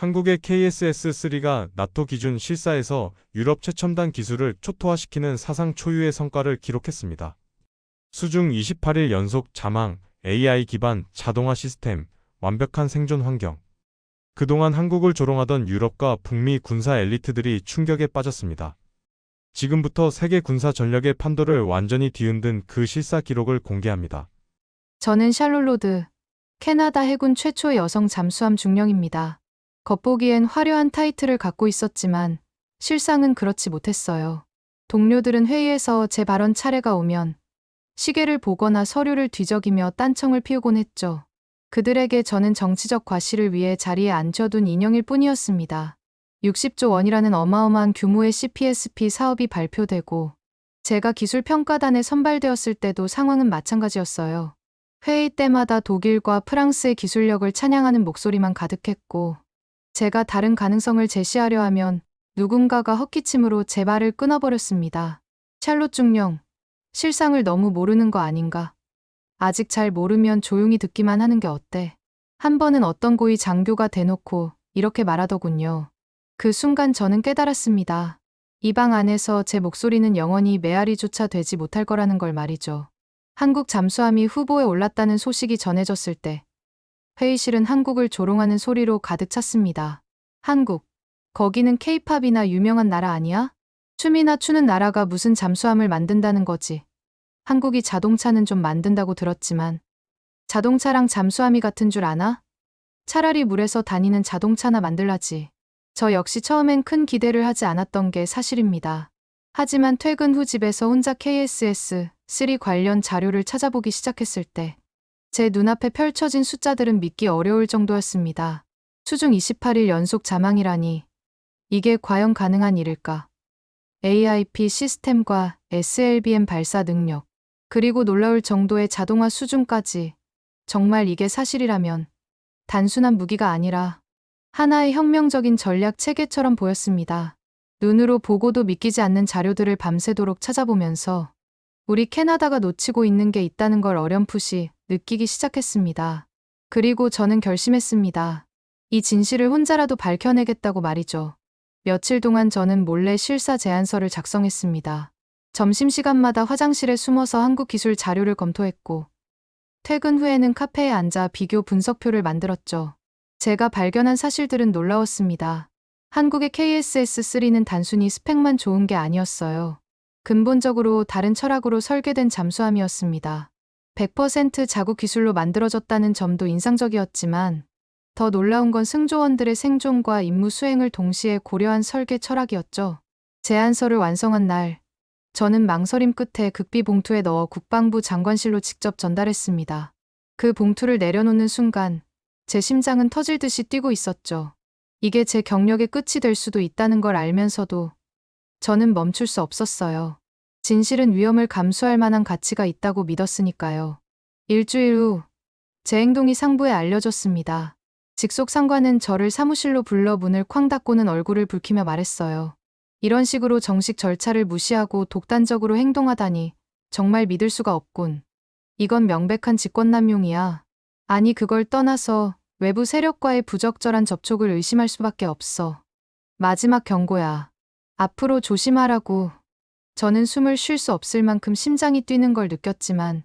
한국의 KSS-3가 나토 기준 실사에서 유럽 최첨단 기술을 초토화시키는 사상 초유의 성과를 기록했습니다. 수중 28일 연속 자망, AI 기반 자동화 시스템, 완벽한 생존 환경. 그동안 한국을 조롱하던 유럽과 북미 군사 엘리트들이 충격에 빠졌습니다. 지금부터 세계 군사 전력의 판도를 완전히 뒤흔든 그 실사 기록을 공개합니다. 저는 샬롤로드, 캐나다 해군 최초 여성 잠수함 중령입니다. 겉보기엔 화려한 타이틀을 갖고 있었지만 실상은 그렇지 못했어요. 동료들은 회의에서 제 발언 차례가 오면 시계를 보거나 서류를 뒤적이며 딴청을 피우곤 했죠. 그들에게 저는 정치적 과시를 위해 자리에 앉혀둔 인형일 뿐이었습니다. 60조 원이라는 어마어마한 규모의 CPSP 사업이 발표되고 제가 기술 평가단에 선발되었을 때도 상황은 마찬가지였어요. 회의 때마다 독일과 프랑스의 기술력을 찬양하는 목소리만 가득했고 제가 다른 가능성을 제시하려 하면 누군가가 헛기침으로 제 말을 끊어버렸습니다. 샬롯 중령, 실상을 너무 모르는 거 아닌가? 아직 잘 모르면 조용히 듣기만 하는 게 어때? 한 번은 어떤 고위 장교가 대놓고 이렇게 말하더군요. 그 순간 저는 깨달았습니다. 이 방 안에서 제 목소리는 영원히 메아리조차 되지 못할 거라는 걸 말이죠. 한국 잠수함이 후보에 올랐다는 소식이 전해졌을 때 회의실은 한국을 조롱하는 소리로 가득 찼습니다. 한국, 거기는 케이팝이나 유명한 나라 아니야? 춤이나 추는 나라가 무슨 잠수함을 만든다는 거지. 한국이 자동차는 좀 만든다고 들었지만 자동차랑 잠수함이 같은 줄 아나? 차라리 물에서 다니는 자동차나 만들라지. 저 역시 처음엔 큰 기대를 하지 않았던 게 사실입니다. 하지만 퇴근 후 집에서 혼자 KSS-3 관련 자료를 찾아보기 시작했을 때 제 눈앞에 펼쳐진 숫자들은 믿기 어려울 정도였습니다. 수중 28일 연속 자망이라니 이게 과연 가능한 일일까? AIP 시스템과 SLBM 발사 능력, 그리고 놀라울 정도의 자동화 수준까지 정말 이게 사실이라면 단순한 무기가 아니라 하나의 혁명적인 전략 체계처럼 보였습니다. 눈으로 보고도 믿기지 않는 자료들을 밤새도록 찾아보면서 우리 캐나다가 놓치고 있는 게 있다는 걸 어렴풋이 느끼기 시작했습니다. 그리고 저는 결심했습니다. 이 진실을 혼자라도 밝혀내겠다고 말이죠. 며칠 동안 저는 몰래 실사 제안서를 작성했습니다. 점심시간마다 화장실에 숨어서 한국 기술 자료를 검토했고, 퇴근 후에는 카페에 앉아 비교 분석표를 만들었죠. 제가 발견한 사실들은 놀라웠습니다. 한국의 KSS-3는 단순히 스펙만 좋은 게 아니었어요. 근본적으로 다른 철학으로 설계된 잠수함이었습니다. 100% 자국 기술로 만들어졌다는 점도 인상적이었지만, 더 놀라운 건 승조원들의 생존과 임무 수행을 동시에 고려한 설계 철학이었죠. 제안서를 완성한 날, 저는 망설임 끝에 극비 봉투에 넣어 국방부 장관실로 직접 전달했습니다. 그 봉투를 내려놓는 순간, 제 심장은 터질 듯이 뛰고 있었죠. 이게 제 경력의 끝이 될 수도 있다는 걸 알면서도 저는 멈출 수 없었어요. 진실은 위험을 감수할 만한 가치가 있다고 믿었으니까요. 일주일 후, 제 행동이 상부에 알려졌습니다. 직속 상관은 저를 사무실로 불러 문을 쾅 닫고는 얼굴을 붉히며 말했어요. 이런 식으로 정식 절차를 무시하고 독단적으로 행동하다니 정말 믿을 수가 없군. 이건 명백한 직권남용이야. 아니 그걸 떠나서 외부 세력과의 부적절한 접촉을 의심할 수밖에 없어. 마지막 경고야. 앞으로 조심하라고. 저는 숨을 쉴 수 없을 만큼 심장이 뛰는 걸 느꼈지만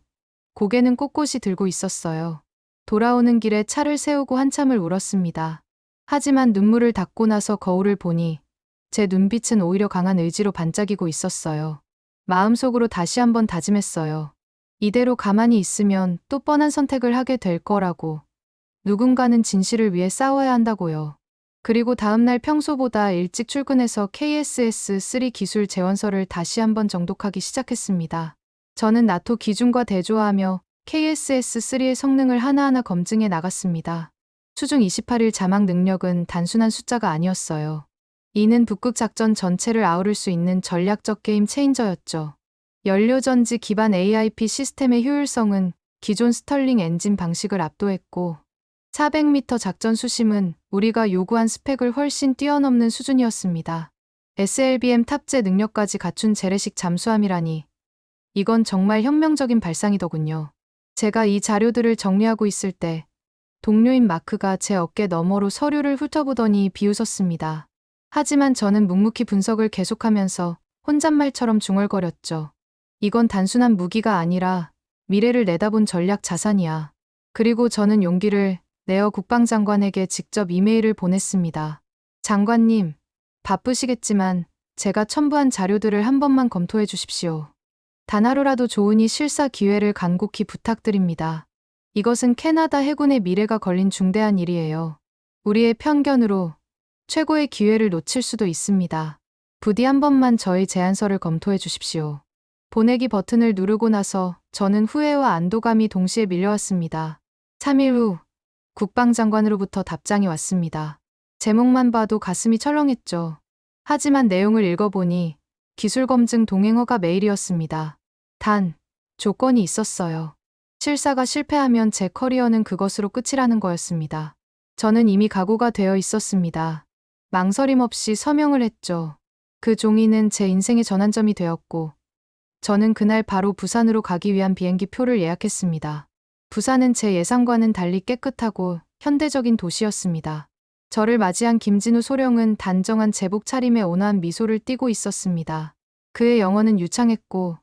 고개는 꼿꼿이 들고 있었어요. 돌아오는 길에 차를 세우고 한참을 울었습니다. 하지만 눈물을 닦고 나서 거울을 보니 제 눈빛은 오히려 강한 의지로 반짝이고 있었어요. 마음속으로 다시 한번 다짐했어요. 이대로 가만히 있으면 또 뻔한 선택을 하게 될 거라고. 누군가는 진실을 위해 싸워야 한다고요. 그리고 다음날 평소보다 일찍 출근해서 KSS-3 기술 재원서를 다시 한번 정독하기 시작했습니다. 저는 나토 기준과 대조하며 KSS-3의 성능을 하나하나 검증해 나갔습니다. 수중 28일 자막 능력은 단순한 숫자가 아니었어요. 이는 북극 작전 전체를 아우를 수 있는 전략적 게임 체인저였죠. 연료전지 기반 AIP 시스템의 효율성은 기존 스털링 엔진 방식을 압도했고 400m 작전 수심은 우리가 요구한 스펙을 훨씬 뛰어넘는 수준이었습니다. SLBM 탑재 능력까지 갖춘 재래식 잠수함이라니 이건 정말 혁명적인 발상이더군요. 제가 이 자료들을 정리하고 있을 때 동료인 마크가 제 어깨 너머로 서류를 훑어보더니 비웃었습니다. 하지만 저는 묵묵히 분석을 계속하면서 혼잣말처럼 중얼거렸죠. 이건 단순한 무기가 아니라 미래를 내다본 전략 자산이야. 그리고 저는 용기를 내어 국방장관에게 직접 이메일을 보냈습니다. 장관님, 바쁘시겠지만 제가 첨부한 자료들을 한 번만 검토해 주십시오. 단 하루라도 좋으니 실사 기회를 간곡히 부탁드립니다. 이것은 캐나다 해군의 미래가 걸린 중대한 일이에요. 우리의 편견으로 최고의 기회를 놓칠 수도 있습니다. 부디 한 번만 저희 제안서를 검토해 주십시오. 보내기 버튼을 누르고 나서 저는 후회와 안도감이 동시에 밀려왔습니다. 3일 후 국방장관으로부터 답장이 왔습니다. 제목만 봐도 가슴이 철렁했죠. 하지만 내용을 읽어보니 기술검증 동행허가 메일이었습니다. 단, 조건이 있었어요. 실사가 실패하면 제 커리어는 그것으로 끝이라는 거였습니다. 저는 이미 각오가 되어 있었습니다. 망설임 없이 서명을 했죠. 그 종이는 제 인생의 전환점이 되었고, 저는 그날 바로 부산으로 가기 위한 비행기 표를 예약했습니다. 부산은 제 예상과는 달리 깨끗하고 현대적인 도시였습니다. 저를 맞이한 김진우 소령은 단정한 제복 차림에 온화한 미소를 띠고 있었습니다. 그의 영어는 유창했고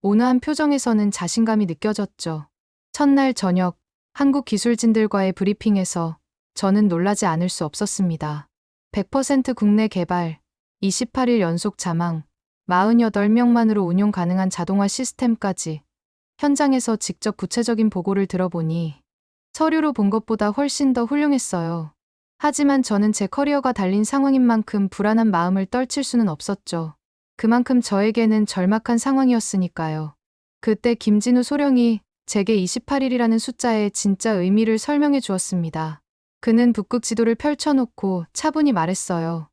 온화한 표정에서는 자신감이 느껴졌죠. 첫날 저녁 한국 기술진들과의 브리핑에서 저는 놀라지 않을 수 없었습니다. 100% 국내 개발, 28일 연속 자망, 48명만으로 운용 가능한 자동화 시스템까지 현장에서 직접 구체적인 보고를 들어보니 서류로 본 것보다 훨씬 더 훌륭했어요. 하지만 저는 제 커리어가 달린 상황인 만큼 불안한 마음을 떨칠 수는 없었죠. 그만큼 저에게는 절박한 상황이었으니까요. 그때 김진우 소령이 제게 28일이라는 숫자의 진짜 의미를 설명해 주었습니다. 그는 북극 지도를 펼쳐놓고 차분히 말했어요.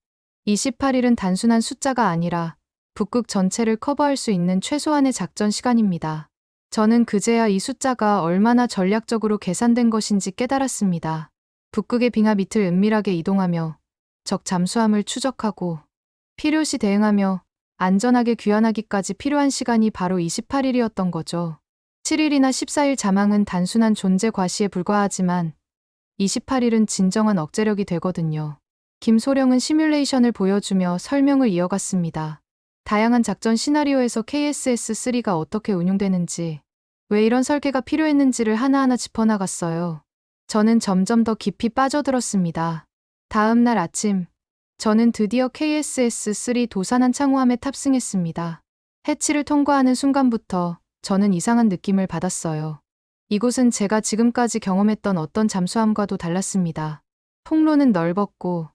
28일은 단순한 숫자가 아니라 북극 전체를 커버할 수 있는 최소한의 작전 시간입니다. 저는 그제야 이 숫자가 얼마나 전략적으로 계산된 것인지 깨달았습니다. 북극의 빙하 밑을 은밀하게 이동하며 적 잠수함을 추적하고 필요시 대응하며 안전하게 귀환하기까지 필요한 시간이 바로 28일이었던 거죠. 7일이나 14일 자망은 단순한 존재 과시에 불과하지만 28일은 진정한 억제력이 되거든요. 김소령은 시뮬레이션을 보여주며 설명을 이어갔습니다. 다양한 작전 시나리오에서 KSS-3가 어떻게 운용되는지, 왜 이런 설계가 필요했는지를 하나하나 짚어나갔어요. 저는 점점 더 깊이 빠져들었습니다. 다음 날 아침, 저는 드디어 KSS-3 도산한 창호함에 탑승했습니다. 해치를 통과하는 순간부터 저는 이상한 느낌을 받았어요. 이곳은 제가 지금까지 경험했던 어떤 잠수함과도 달랐습니다. 통로는 넓었고,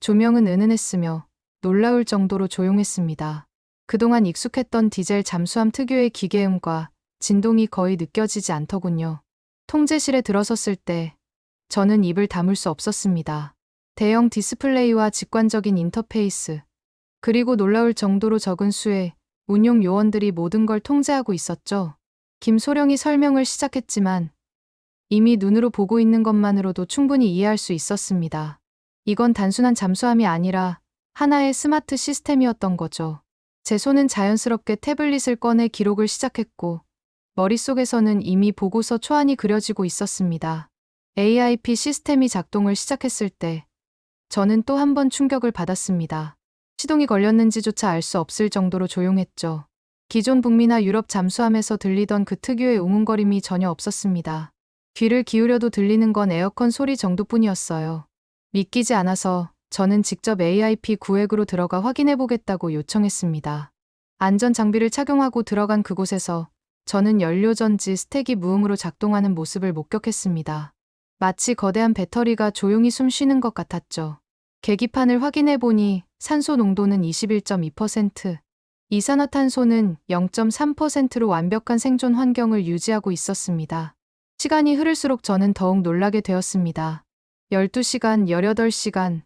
조명은 은은했으며, 놀라울 정도로 조용했습니다. 그동안 익숙했던 디젤 잠수함 특유의 기계음과 진동이 거의 느껴지지 않더군요. 통제실에 들어섰을 때 저는 입을 다물 수 없었습니다. 대형 디스플레이와 직관적인 인터페이스, 그리고 놀라울 정도로 적은 수의 운용 요원들이 모든 걸 통제하고 있었죠. 김소령이 설명을 시작했지만 이미 눈으로 보고 있는 것만으로도 충분히 이해할 수 있었습니다. 이건 단순한 잠수함이 아니라 하나의 스마트 시스템이었던 거죠. 제 손은 자연스럽게 태블릿을 꺼내 기록을 시작했고 머릿속에서는 이미 보고서 초안이 그려지고 있었습니다. AIP 시스템이 작동을 시작했을 때 저는 또 한 번 충격을 받았습니다. 시동이 걸렸는지조차 알 수 없을 정도로 조용했죠. 기존 북미나 유럽 잠수함에서 들리던 그 특유의 웅웅거림이 전혀 없었습니다. 귀를 기울여도 들리는 건 에어컨 소리 정도뿐이었어요. 믿기지 않아서 저는 직접 AIP 구획으로 들어가 확인해 보겠다고 요청했습니다. 안전 장비를 착용하고 들어간 그곳에서 저는 연료전지 스택이 무음으로 작동하는 모습을 목격했습니다. 마치 거대한 배터리가 조용히 숨 쉬는 것 같았죠. 계기판을 확인해 보니 산소 농도는 21.2%, 이산화탄소는 0.3%로 완벽한 생존 환경을 유지하고 있었습니다. 시간이 흐를수록 저는 더욱 놀라게 되었습니다. 12시간, 18시간,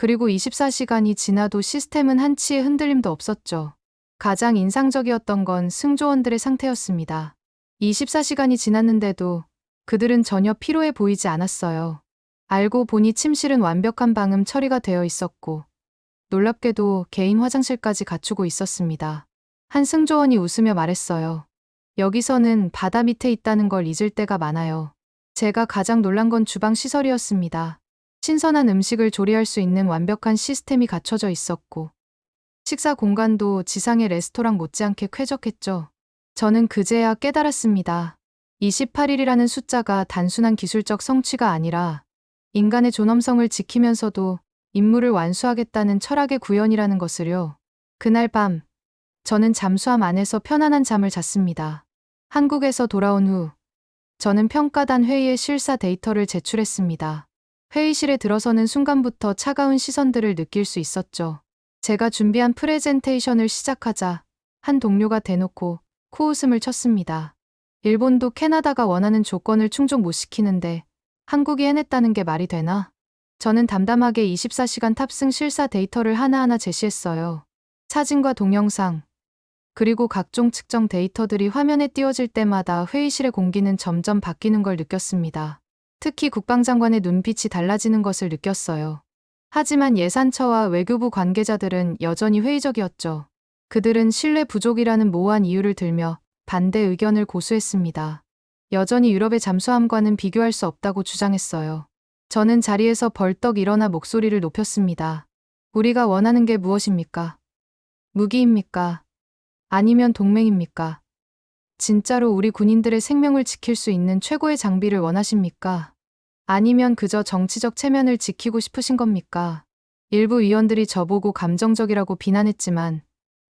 그리고 24시간이 지나도 시스템은 한치의 흔들림도 없었죠. 가장 인상적이었던 건 승조원들의 상태였습니다. 24시간이 지났는데도 그들은 전혀 피로해 보이지 않았어요. 알고 보니 침실은 완벽한 방음 처리가 되어 있었고, 놀랍게도 개인 화장실까지 갖추고 있었습니다. 한 승조원이 웃으며 말했어요. 여기서는 바다 밑에 있다는 걸 잊을 때가 많아요. 제가 가장 놀란 건 주방 시설이었습니다. 신선한 음식을 조리할 수 있는 완벽한 시스템이 갖춰져 있었고, 식사 공간도 지상의 레스토랑 못지않게 쾌적했죠. 저는 그제야 깨달았습니다. 28일이라는 숫자가 단순한 기술적 성취가 아니라 인간의 존엄성을 지키면서도 임무를 완수하겠다는 철학의 구현이라는 것을요. 그날 밤, 저는 잠수함 안에서 편안한 잠을 잤습니다. 한국에서 돌아온 후, 저는 평가단 회의의 실사 데이터를 제출했습니다. 회의실에 들어서는 순간부터 차가운 시선들을 느낄 수 있었죠. 제가 준비한 프레젠테이션을 시작하자 한 동료가 대놓고 코웃음을 쳤습니다. 일본도 캐나다가 원하는 조건을 충족 못 시키는데 한국이 해냈다는 게 말이 되나? 저는 담담하게 24시간 탑승 실사 데이터를 하나하나 제시했어요. 사진과 동영상, 그리고 각종 측정 데이터들이 화면에 띄워질 때마다 회의실의 공기는 점점 바뀌는 걸 느꼈습니다. 특히 국방장관의 눈빛이 달라지는 것을 느꼈어요. 하지만 예산처와 외교부 관계자들은 여전히 회의적이었죠. 그들은 신뢰 부족이라는 모호한 이유를 들며 반대 의견을 고수했습니다. 여전히 유럽의 잠수함과는 비교할 수 없다고 주장했어요. 저는 자리에서 벌떡 일어나 목소리를 높였습니다. 우리가 원하는 게 무엇입니까? 무기입니까? 아니면 동맹입니까? 진짜로 우리 군인들의 생명을 지킬 수 있는 최고의 장비를 원하십니까? 아니면 그저 정치적 체면을 지키고 싶으신 겁니까? 일부 위원들이 저보고 감정적이라고 비난했지만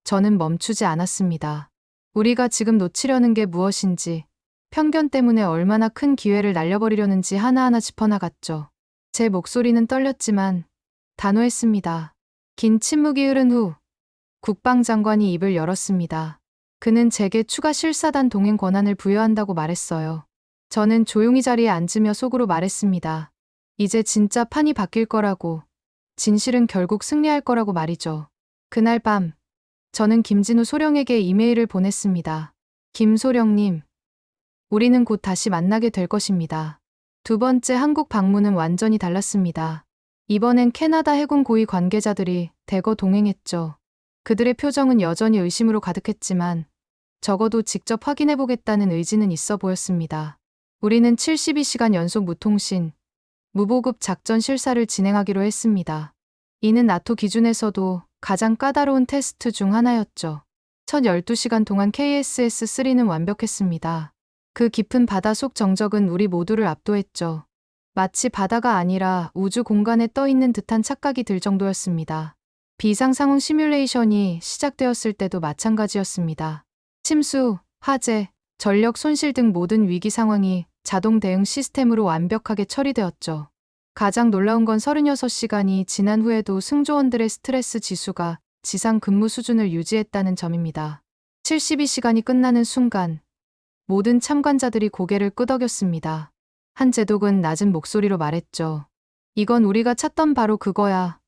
저는 멈추지 않았습니다. 우리가 지금 놓치려는 게 무엇인지, 편견 때문에 얼마나 큰 기회를 날려버리려는지 하나하나 짚어나갔죠. 제 목소리는 떨렸지만 단호했습니다. 긴 침묵이 흐른 후 국방장관이 입을 열었습니다. 그는 제게 추가 실사단 동행 권한을 부여한다고 말했어요. 저는 조용히 자리에 앉으며 속으로 말했습니다. 이제 진짜 판이 바뀔 거라고. 진실은 결국 승리할 거라고 말이죠. 그날 밤, 저는 김진우 소령에게 이메일을 보냈습니다. 김소령님, 우리는 곧 다시 만나게 될 것입니다. 두 번째 한국 방문은 완전히 달랐습니다. 이번엔 캐나다 해군 고위 관계자들이 대거 동행했죠. 그들의 표정은 여전히 의심으로 가득했지만 적어도 직접 확인해보겠다는 의지는 있어 보였습니다. 우리는 72시간 연속 무통신, 무보급 작전 실사를 진행하기로 했습니다. 이는 나토 기준에서도 가장 까다로운 테스트 중 하나였죠. 첫 12시간 동안 KSS-3는 완벽했습니다. 그 깊은 바다 속 정적은 우리 모두를 압도했죠. 마치 바다가 아니라 우주 공간에 떠 있는 듯한 착각이 들 정도였습니다. 비상 상황 시뮬레이션이 시작되었을 때도 마찬가지였습니다. 침수, 화재, 전력 손실 등 모든 위기 상황이 자동 대응 시스템으로 완벽하게 처리되었죠. 가장 놀라운 건 36시간이 지난 후에도 승조원들의 스트레스 지수가 지상 근무 수준을 유지했다는 점입니다. 72시간이 끝나는 순간 모든 참관자들이 고개를 끄덕였습니다. 한 제독은 낮은 목소리로 말했죠. 이건 우리가 찾던 바로 그거야.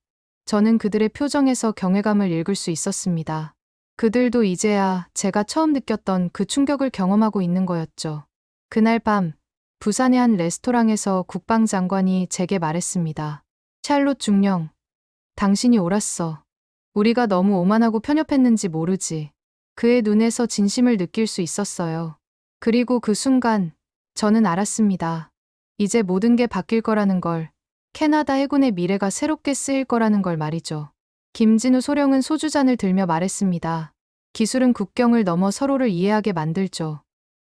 저는 그들의 표정에서 경외감을 읽을 수 있었습니다. 그들도 이제야 제가 처음 느꼈던 그 충격을 경험하고 있는 거였죠. 그날 밤, 부산의 한 레스토랑에서 국방장관이 제게 말했습니다. 샬롯 중령, 당신이 옳았어. 우리가 너무 오만하고 편협했는지 모르지. 그의 눈에서 진심을 느낄 수 있었어요. 그리고 그 순간, 저는 알았습니다. 이제 모든 게 바뀔 거라는 걸, 캐나다 해군의 미래가 새롭게 쓰일 거라는 걸 말이죠. 김진우 소령은 소주잔을 들며 말했습니다. 기술은 국경을 넘어 서로를 이해하게 만들죠.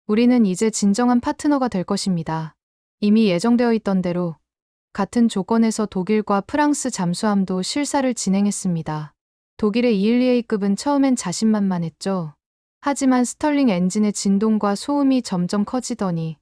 우리는 이제 진정한 파트너가 될 것입니다. 이미 예정되어 있던 대로 같은 조건에서 독일과 프랑스 잠수함도 실사를 진행했습니다. 독일의 ELA급은 처음엔 자신만만했죠. 하지만 스털링 엔진의 진동과 소음이 점점 커지더니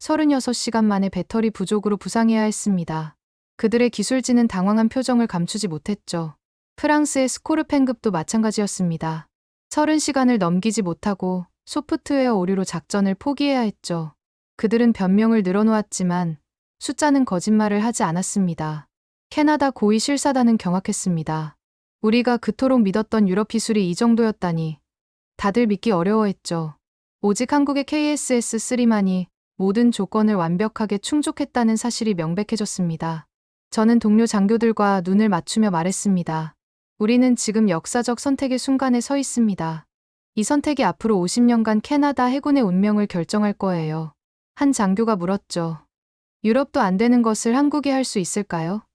36시간 만에 배터리 부족으로 부상해야 했습니다. 그들의 기술진은 당황한 표정을 감추지 못했죠. 프랑스의 스코르펜급도 마찬가지였습니다. 30시간을 넘기지 못하고 소프트웨어 오류로 작전을 포기해야 했죠. 그들은 변명을 늘어놓았지만 숫자는 거짓말을 하지 않았습니다. 캐나다 고위 실사단은 경악했습니다. 우리가 그토록 믿었던 유럽 기술이 이 정도였다니 다들 믿기 어려워했죠. 오직 한국의 KSS-3만이 모든 조건을 완벽하게 충족했다는 사실이 명백해졌습니다. 저는 동료 장교들과 눈을 맞추며 말했습니다. 우리는 지금 역사적 선택의 순간에 서 있습니다. 이 선택이 앞으로 50년간 캐나다 해군의 운명을 결정할 거예요. 한 장교가 물었죠. 유럽도 안 되는 것을 한국이 할 수 있을까요?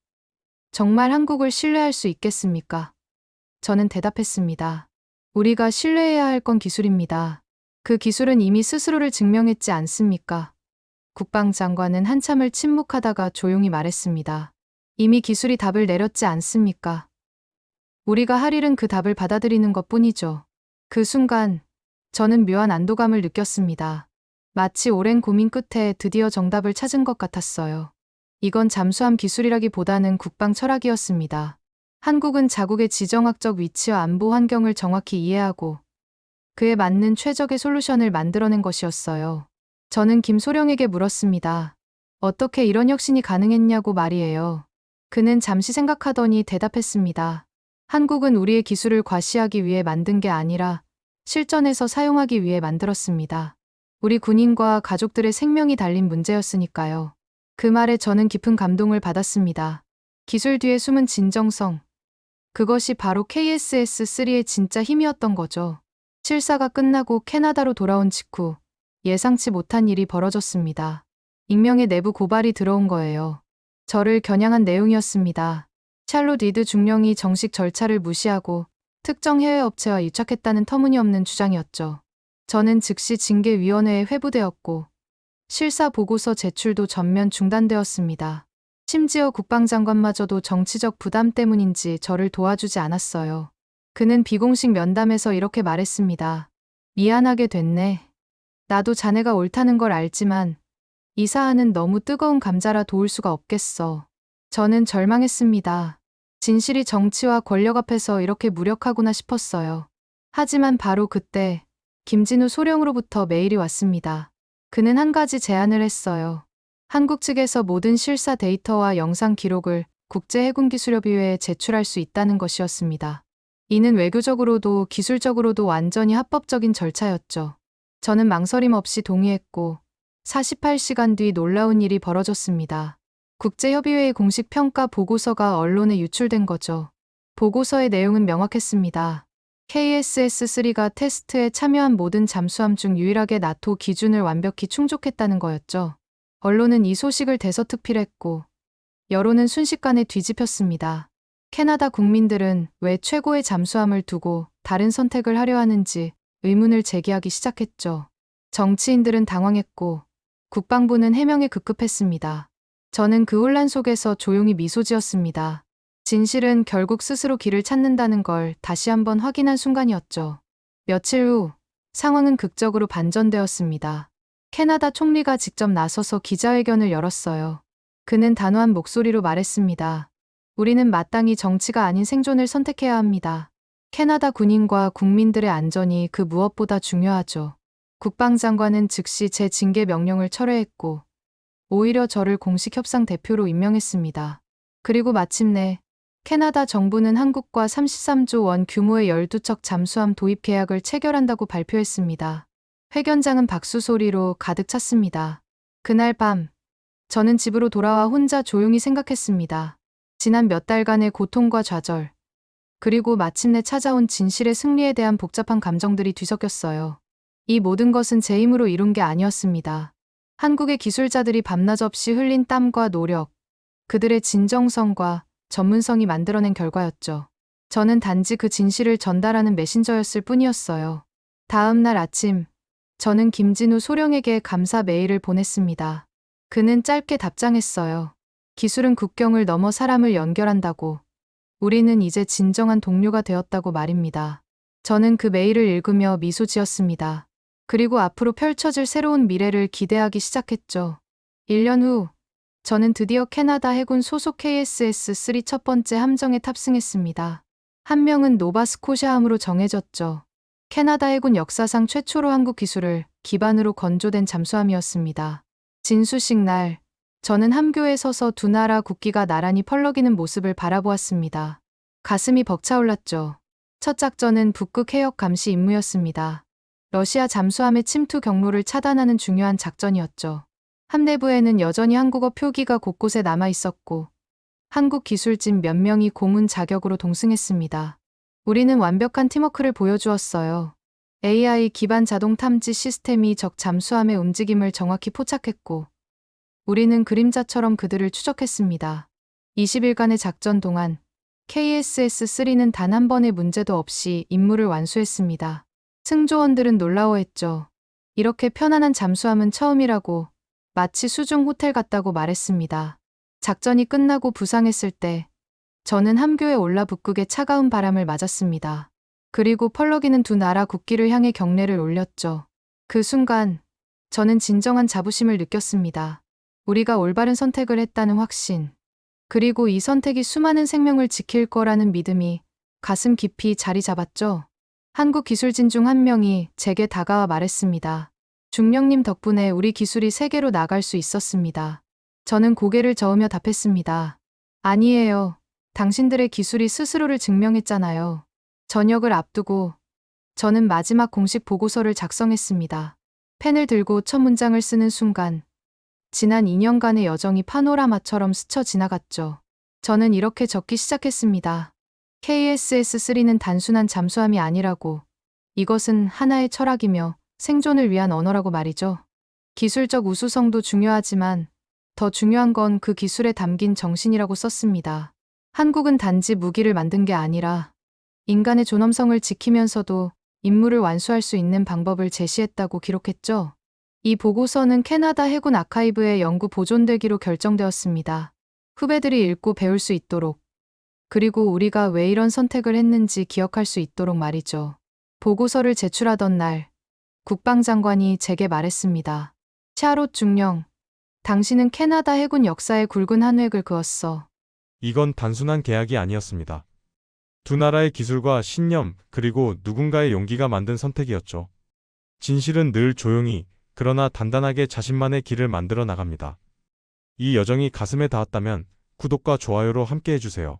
정말 한국을 신뢰할 수 있겠습니까? 저는 대답했습니다. 우리가 신뢰해야 할 건 기술입니다. 그 기술은 이미 스스로를 증명했지 않습니까? 국방장관은 한참을 침묵하다가 조용히 말했습니다. 이미 기술이 답을 내렸지 않습니까? 우리가 할 일은 그 답을 받아들이는 것 뿐이죠. 그 순간, 저는 묘한 안도감을 느꼈습니다. 마치 오랜 고민 끝에 드디어 정답을 찾은 것 같았어요. 이건 잠수함 기술이라기보다는 국방 철학이었습니다. 한국은 자국의 지정학적 위치와 안보 환경을 정확히 이해하고 그에 맞는 최적의 솔루션을 만들어낸 것이었어요. 저는 김소령에게 물었습니다. 어떻게 이런 혁신이 가능했냐고 말이에요. 그는 잠시 생각하더니 대답했습니다. 한국은 우리의 기술을 과시하기 위해 만든 게 아니라 실전에서 사용하기 위해 만들었습니다. 우리 군인과 가족들의 생명이 달린 문제였으니까요. 그 말에 저는 깊은 감동을 받았습니다. 기술 뒤에 숨은 진정성. 그것이 바로 KSS-3의 진짜 힘이었던 거죠. 실사가 끝나고 캐나다로 돌아온 직후 예상치 못한 일이 벌어졌습니다. 익명의 내부 고발이 들어온 거예요. 저를 겨냥한 내용이었습니다. 찰롯 리드 중령이 정식 절차를 무시하고 특정 해외 업체와 유착했다는 터무니없는 주장이었죠. 저는 즉시 징계위원회에 회부되었고 실사 보고서 제출도 전면 중단되었습니다. 심지어 국방장관마저도 정치적 부담 때문인지 저를 도와주지 않았어요. 그는 비공식 면담에서 이렇게 말했습니다. 미안하게 됐네. 나도 자네가 옳다는 걸 알지만 이 사안은 너무 뜨거운 감자라 도울 수가 없겠어. 저는 절망했습니다. 진실이 정치와 권력 앞에서 이렇게 무력하구나 싶었어요. 하지만 바로 그때 김진우 소령으로부터 메일이 왔습니다. 그는 한 가지 제안을 했어요. 한국 측에서 모든 실사 데이터와 영상 기록을 국제해군기술협의회에 제출할 수 있다는 것이었습니다. 이는 외교적으로도 기술적으로도 완전히 합법적인 절차였죠. 저는 망설임 없이 동의했고 48시간 뒤 놀라운 일이 벌어졌습니다. 국제협의회의 공식 평가 보고서가 언론에 유출된 거죠. 보고서의 내용은 명확했습니다. KSS-3가 테스트에 참여한 모든 잠수함 중 유일하게 나토 기준을 완벽히 충족했다는 거였죠. 언론은 이 소식을 대서특필했고 여론은 순식간에 뒤집혔습니다. 캐나다 국민들은 왜 최고의 잠수함을 두고 다른 선택을 하려 하는지 의문을 제기하기 시작했죠. 정치인들은 당황했고 국방부는 해명에 급급했습니다. 저는 그 혼란 속에서 조용히 미소 지었습니다. 진실은 결국 스스로 길을 찾는다는 걸 다시 한번 확인한 순간이었죠. 며칠 후 상황은 극적으로 반전되었습니다. 캐나다 총리가 직접 나서서 기자회견을 열었어요. 그는 단호한 목소리로 말했습니다. 우리는 마땅히 정치가 아닌 생존을 선택해야 합니다. 캐나다 군인과 국민들의 안전이 그 무엇보다 중요하죠. 국방장관은 즉시 제 징계 명령을 철회했고, 오히려 저를 공식 협상 대표로 임명했습니다. 그리고 마침내 캐나다 정부는 한국과 33조 원 규모의 12척 잠수함 도입 계약을 체결한다고 발표했습니다. 회견장은 박수 소리로 가득 찼습니다. 그날 밤, 저는 집으로 돌아와 혼자 조용히 생각했습니다. 지난 몇 달간의 고통과 좌절, 그리고 마침내 찾아온 진실의 승리에 대한 복잡한 감정들이 뒤섞였어요. 이 모든 것은 제 힘으로 이룬 게 아니었습니다. 한국의 기술자들이 밤낮 없이 흘린 땀과 노력, 그들의 진정성과 전문성이 만들어낸 결과였죠. 저는 단지 그 진실을 전달하는 메신저였을 뿐이었어요. 다음 날 아침, 저는 김진우 소령에게 감사 메일을 보냈습니다. 그는 짧게 답장했어요. 기술은 국경을 넘어 사람을 연결한다고. 우리는 이제 진정한 동료가 되었다고 말입니다. 저는 그 메일을 읽으며 미소 지었습니다. 그리고 앞으로 펼쳐질 새로운 미래를 기대하기 시작했죠. 1년 후, 저는 드디어 캐나다 해군 소속 KSS-3 첫 번째 함정에 탑승했습니다. 한 명은 노바스코샤함으로 정해졌죠. 캐나다 해군 역사상 최초로 한국 기술을 기반으로 건조된 잠수함이었습니다. 진수식 날, 저는 함교에 서서 두 나라 국기가 나란히 펄럭이는 모습을 바라보았습니다. 가슴이 벅차올랐죠. 첫 작전은 북극 해역 감시 임무였습니다. 러시아 잠수함의 침투 경로를 차단하는 중요한 작전이었죠. 함 내부에는 여전히 한국어 표기가 곳곳에 남아 있었고, 한국 기술진 몇 명이 고문 자격으로 동승했습니다. 우리는 완벽한 팀워크를 보여주었어요. AI 기반 자동 탐지 시스템이 적 잠수함의 움직임을 정확히 포착했고, 우리는 그림자처럼 그들을 추적했습니다. 20일간의 작전 동안 KSS-3는 단 한 번의 문제도 없이 임무를 완수했습니다. 승조원들은 놀라워했죠. 이렇게 편안한 잠수함은 처음이라고 마치 수중 호텔 같다고 말했습니다. 작전이 끝나고 부상했을 때 저는 함교에 올라 북극의 차가운 바람을 맞았습니다. 그리고 펄럭이는 두 나라 국기를 향해 경례를 올렸죠. 그 순간 저는 진정한 자부심을 느꼈습니다. 우리가 올바른 선택을 했다는 확신. 그리고 이 선택이 수많은 생명을 지킬 거라는 믿음이 가슴 깊이 자리 잡았죠. 한국 기술진 중 한 명이 제게 다가와 말했습니다. 중령님 덕분에 우리 기술이 세계로 나갈 수 있었습니다. 저는 고개를 저으며 답했습니다. 아니에요. 당신들의 기술이 스스로를 증명했잖아요. 저녁을 앞두고 저는 마지막 공식 보고서를 작성했습니다. 펜을 들고 첫 문장을 쓰는 순간 지난 2년간의 여정이 파노라마처럼 스쳐 지나갔죠. 저는 이렇게 적기 시작했습니다. KSS-3는 단순한 잠수함이 아니라고. 이것은 하나의 철학이며 생존을 위한 언어라고 말이죠. 기술적 우수성도 중요하지만 더 중요한 건 그 기술에 담긴 정신이라고 썼습니다. 한국은 단지 무기를 만든 게 아니라 인간의 존엄성을 지키면서도 임무를 완수할 수 있는 방법을 제시했다고 기록했죠. 이 보고서는 캐나다 해군 아카이브에 영구 보존되기로 결정되었습니다. 후배들이 읽고 배울 수 있도록, 그리고 우리가 왜 이런 선택을 했는지 기억할 수 있도록 말이죠. 보고서를 제출하던 날, 국방장관이 제게 말했습니다. 샤롯 중령, 당신은 캐나다 해군 역사에 굵은 한 획을 그었어. 이건 단순한 계약이 아니었습니다. 두 나라의 기술과 신념, 그리고 누군가의 용기가 만든 선택이었죠. 진실은 늘 조용히, 그러나 단단하게 자신만의 길을 만들어 나갑니다. 이 여정이 가슴에 닿았다면 구독과 좋아요로 함께 해주세요.